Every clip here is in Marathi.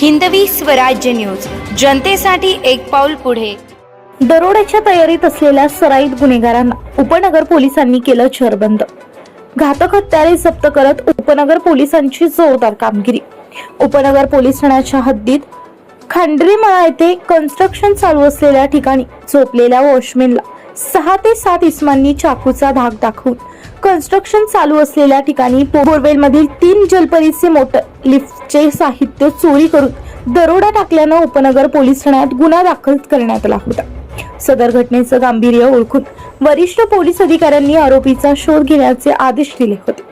हिंदवी स्वराज्य न्यूज. जनतेसाठी एक पाऊल पुढे. दरोड्याच्या तयारीत असलेल्या सराईत गुन्हेगारांना उपनगर पोलिसांनी केलं चरबंद घातक हत्यारे जप्त करत उपनगर पोलिसांची जोरदार कामगिरी. उपनगर पोलीस ठाण्याच्या हद्दीत खांडरीमळा येथे कन्स्ट्रक्शन चालू असलेल्या ठिकाणी झोपलेल्या वॉचमेनला सहा ते सात इसमांनी चाकूचा धाक दाखवून कन्स्ट्रक्शन चालू असलेल्या ठिकाणी बोरवेलमधील तीन जलपरीचे मोटर लिफ्टचे साहित्य चोरी करून दरोडा टाकल्यानं उपनगर पोलीस ठाण्यात गुन्हा दाखल करण्यात आला होता. सदर घटनेचं गांभीर्य ओळखून वरिष्ठ पोलीस अधिकाऱ्यांनी आरोपीचा शोध घेण्याचे आदेश दिले होते.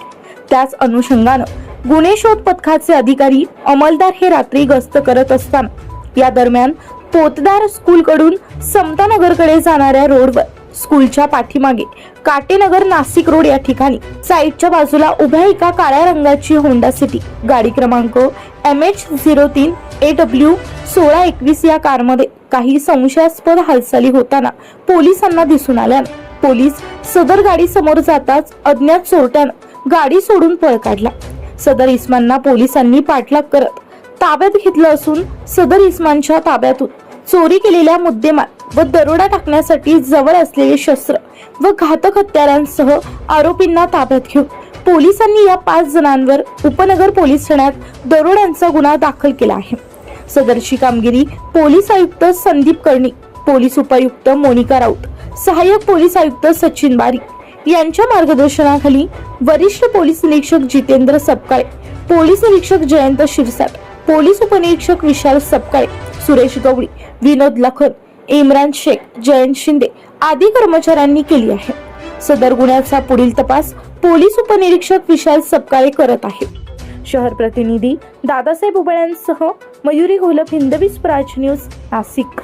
त्याच अनुषंगानं गुन्हे शोध पथकाचे अधिकारी अंमलदार हे रात्री गस्त करत असताना या दरम्यान पोतदार स्कूलकडून समतानगरकडे जाणाऱ्या रोडवर स्कूलच्या पाठीमागे. काटेनगर नाशिक रोड या ठिकाणी. साईडच्या बाजूला उभ्या एका काळ्या रंगाची होंडा सिटी. गाडी क्रमांक एम एच झिरो तीन ए डब्ल्यू सोळा एकवीस या कारमध्ये. काही संशयास्पद हालचाली होताना पोलिसांना दिसून आल्यानं पोलीस सदर गाडी समोर जाताच अज्ञात चोरट्यानं गाडी सोडून पळ काढला. सदर इस्मांना पोलिसांनी पाठलाग करत ताब्यात घेतलं असून सदर इस्मानच्या ताब्यातून चोरी केलेल्या मुद्देमाल व दरोडा टाकण्यासाठी जवळ असलेले शस्त्र व घातक हत्यारांसह आरोपींना ताब्यात घेऊन पोलिसांनी या पाच जणांवर उपनगर पोलीस ठाण्यात दरोड्यांचा गुन्हा दाखल केला आहे. सदरची कामगिरी पोलीस आयुक्त संदीप कर्णिक पोलीस उपायुक्त मोनिका राऊत सहाय्यक पोलीस आयुक्त सचिन बारी यांच्या मार्गदर्शनाखाली वरिष्ठ पोलीस निरीक्षक जितेंद्र सपकाळे पोलीस निरीक्षक जयंत शिरसाट पोलीस उपनिरीक्षक विशाल सपकाळे सुरेश गवळी विनोद लखन इम्रान शेख जयंत शिंदे आदी कर्मचाऱ्यांनी केली आहे. सदर गुन्ह्याचा पुढील तपास पोलीस उपनिरीक्षक विशाल सपकाळे करत आहे शहर प्रतिनिधी दादासाहेब उबळ्यांसह मयुरी घोलप हिंदवी स्वराज न्यूज नाशिक.